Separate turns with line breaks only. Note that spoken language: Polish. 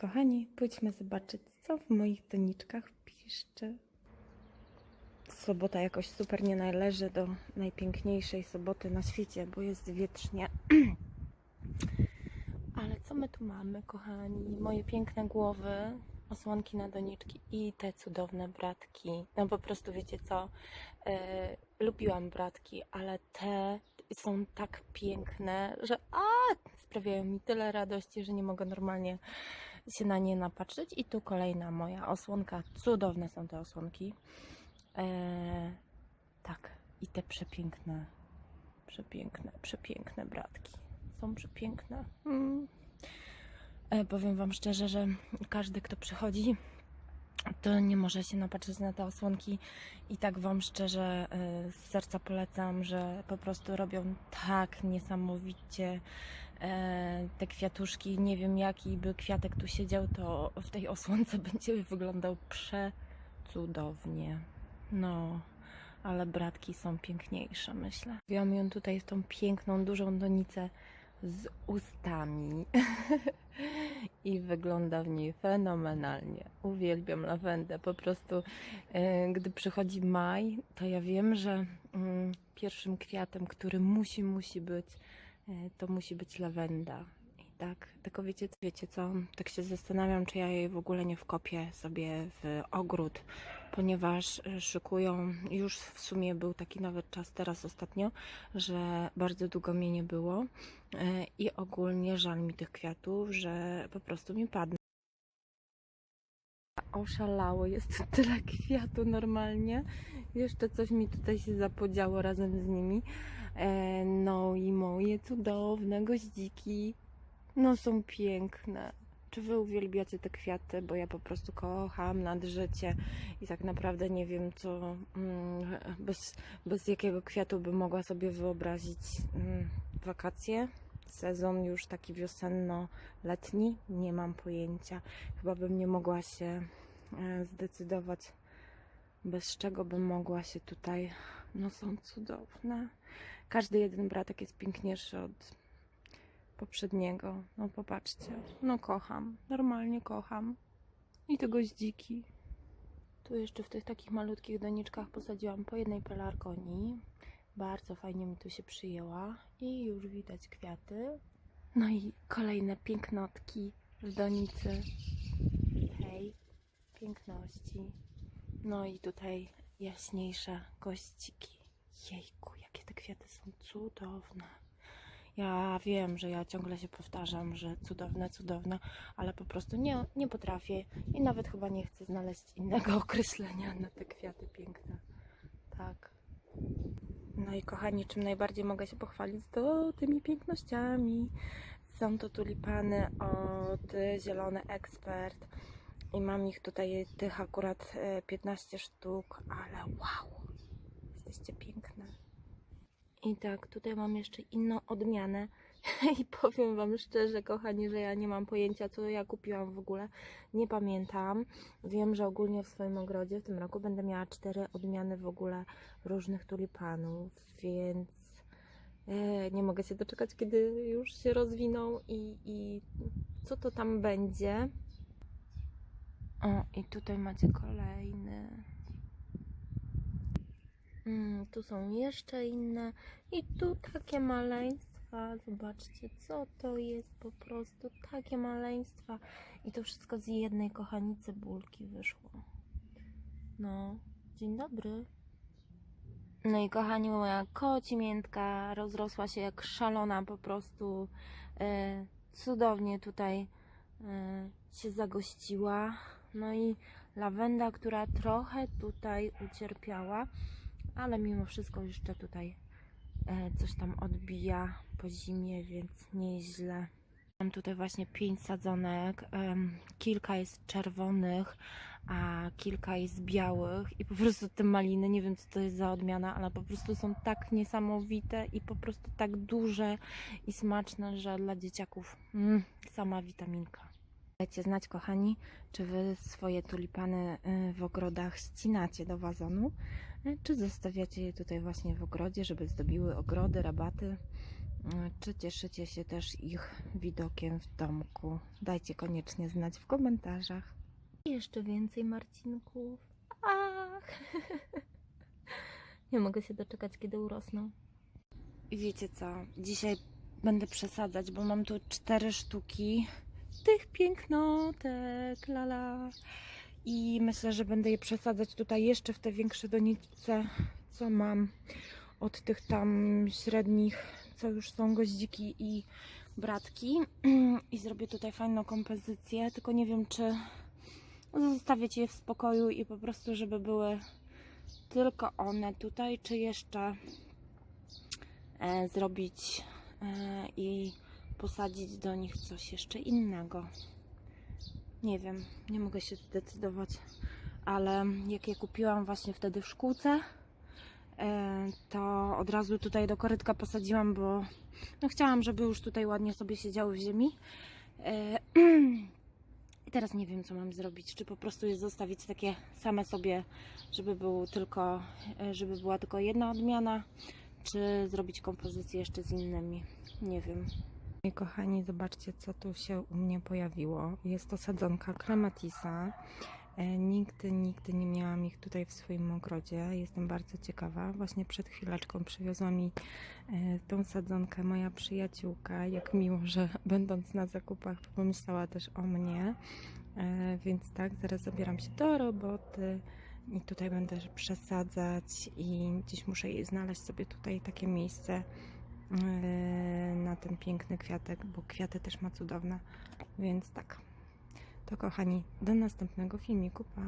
kochani, pójdźmy zobaczyć, co w moich doniczkach piszczy. Sobota jakoś super nie należy do najpiękniejszej soboty na świecie, bo jest wietrznie. Ale co my tu mamy, kochani? Moje piękne głowy, osłonki na doniczki i te cudowne bratki. No po prostu wiecie co? E, lubiłam bratki, ale te są tak piękne, że a, sprawiają mi tyle radości, że nie mogę normalnie się na nie napatrzeć. I tu kolejna moja osłonka. Cudowne są te osłonki. E, tak, i te przepiękne, przepiękne, przepiękne bratki. Są przepiękne. Mm. E, powiem Wam szczerze, że każdy, kto przychodzi, to nie może się napatrzeć na te osłonki i tak Wam szczerze e, z serca polecam, że po prostu robią tak niesamowicie te kwiatuszki. Nie wiem jaki by kwiatek tu siedział, to w tej osłonce będzie wyglądał przecudownie. No, ale bratki są piękniejsze, myślę. Wziąłam ją tutaj tą piękną, dużą donicę z ustami i wygląda w niej fenomenalnie. Uwielbiam lawendę. Po prostu, e, gdy przychodzi maj, to ja wiem, że mm, pierwszym kwiatem, który musi, musi być, e, to musi być lawenda. I tak, tylko wiecie, wiecie co, tak się zastanawiam, czy ja jej w ogóle nie wkopię sobie w ogród, ponieważ e, szykują, już w sumie był taki nawet czas teraz ostatnio, że bardzo długo mnie nie było e, i ogólnie żal mi tych kwiatów, że po prostu mi padną. Oszalało, jest tyle kwiatu normalnie. Jeszcze coś mi tutaj się zapodziało razem z nimi. E, no i moje cudowne goździki. No są piękne. Czy wy uwielbiacie te kwiaty? Bo ja po prostu kocham nad życie i tak naprawdę nie wiem, co mm, bez, bez jakiego kwiatu bym mogła sobie wyobrazić mm, wakacje. Sezon już taki wiosenno-letni, nie mam pojęcia. Chyba bym nie mogła się e, zdecydować, bez czego bym mogła się tutaj. No są cudowne. Każdy jeden bratek jest piękniejszy od poprzedniego. No popatrzcie. No kocham. Normalnie kocham. I te goździki. Tu jeszcze w tych takich malutkich doniczkach posadziłam po jednej pelargonii. Bardzo fajnie mi tu się przyjęła. I już widać kwiaty. No i kolejne pięknotki w donicy. Hej, piękności. No i tutaj jaśniejsze goździki. Jejku, jakie te kwiaty są cudowne. Ja wiem, że ja ciągle się powtarzam, że cudowne, cudowne, ale po prostu nie, nie potrafię i nawet chyba nie chcę znaleźć innego określenia na te kwiaty piękne. Tak. No i kochani, czym najbardziej mogę się pochwalić, to tymi pięknościami. Są to tulipany od Zielony Ekspert i mam ich tutaj, tych akurat e, 15 sztuk, ale wow, jesteście piękne. I tak, tutaj mam jeszcze inną odmianę. I powiem Wam szczerze, kochani, że ja nie mam pojęcia, co ja kupiłam w ogóle. Nie pamiętam. Wiem, że ogólnie w swoim ogrodzie w tym roku będę miała cztery odmiany w ogóle różnych tulipanów, więc e, nie mogę się doczekać, kiedy już się rozwiną i, i co to tam będzie. O, i tutaj macie kolejny. Mm, tu są jeszcze inne i tu takie maleństwa. Zobaczcie, co to jest po prostu. Takie maleństwa. I to wszystko z jednej kochani cebulki wyszło. No, dzień dobry. No i kochani, moja kocimiętka rozrosła się jak szalona po prostu. E, cudownie tutaj e, się zagościła. No i lawenda, która trochę tutaj ucierpiała ale mimo wszystko jeszcze tutaj e, coś tam odbija po zimie, więc nie jest źle. Mam tutaj właśnie pięć sadzonek, kilka jest czerwonych, a kilka jest białych i po prostu te maliny, nie wiem co to jest za odmiana, ale po prostu są tak niesamowite i po prostu tak duże i smaczne, że dla dzieciaków mm, sama witaminka. Dajcie znać, kochani, czy wy swoje tulipany y, w ogrodach ścinacie do wazonu, y, czy zostawiacie je tutaj właśnie w ogrodzie, żeby zdobiły ogrody, rabaty. Czy cieszycie się też ich widokiem w domku? Dajcie koniecznie znać w komentarzach. Jeszcze więcej Marcinków. Ach! Nie mogę się doczekać, kiedy urosną. I wiecie co? Dzisiaj będę przesadzać, bo mam tu cztery sztuki tych pięknotek, lala. I myślę, że będę je przesadzać tutaj jeszcze w te większe donice, co mam od tych tam średnich, co już są goździki i bratki. I zrobię tutaj fajną kompozycję, tylko nie wiem, czy zostawiać je w spokoju i po prostu, żeby były tylko one tutaj, czy jeszcze e, zrobić e, i posadzić do nich coś jeszcze innego. Nie wiem, nie mogę się zdecydować, ale jak je kupiłam właśnie wtedy w szkółce, e, to od razu tutaj do korytka posadziłam, bo no chciałam, żeby już tutaj ładnie sobie siedziały w ziemi. E, I teraz nie wiem, co mam zrobić. Czy po prostu je zostawić takie same sobie, żeby był tylko, e, żeby była tylko jedna odmiana, czy zrobić kompozycję jeszcze z innymi. Nie wiem. I kochani, zobaczcie, co tu się u mnie pojawiło. Jest to sadzonka Clematisa. E, Nigdy, nigdy nie miałam ich tutaj w swoim ogrodzie. Jestem bardzo ciekawa. Właśnie przed chwileczką przywiozła mi e, tą sadzonkę moja przyjaciółka. Jak miło, że będąc na zakupach pomyślała też o mnie. E, Więc tak, zaraz zabieram się do roboty i tutaj będę przesadzać i gdzieś muszę jej znaleźć sobie tutaj takie miejsce na ten piękny kwiatek, bo kwiaty też ma cudowne. Więc tak. To kochani, do następnego filmiku. Pa.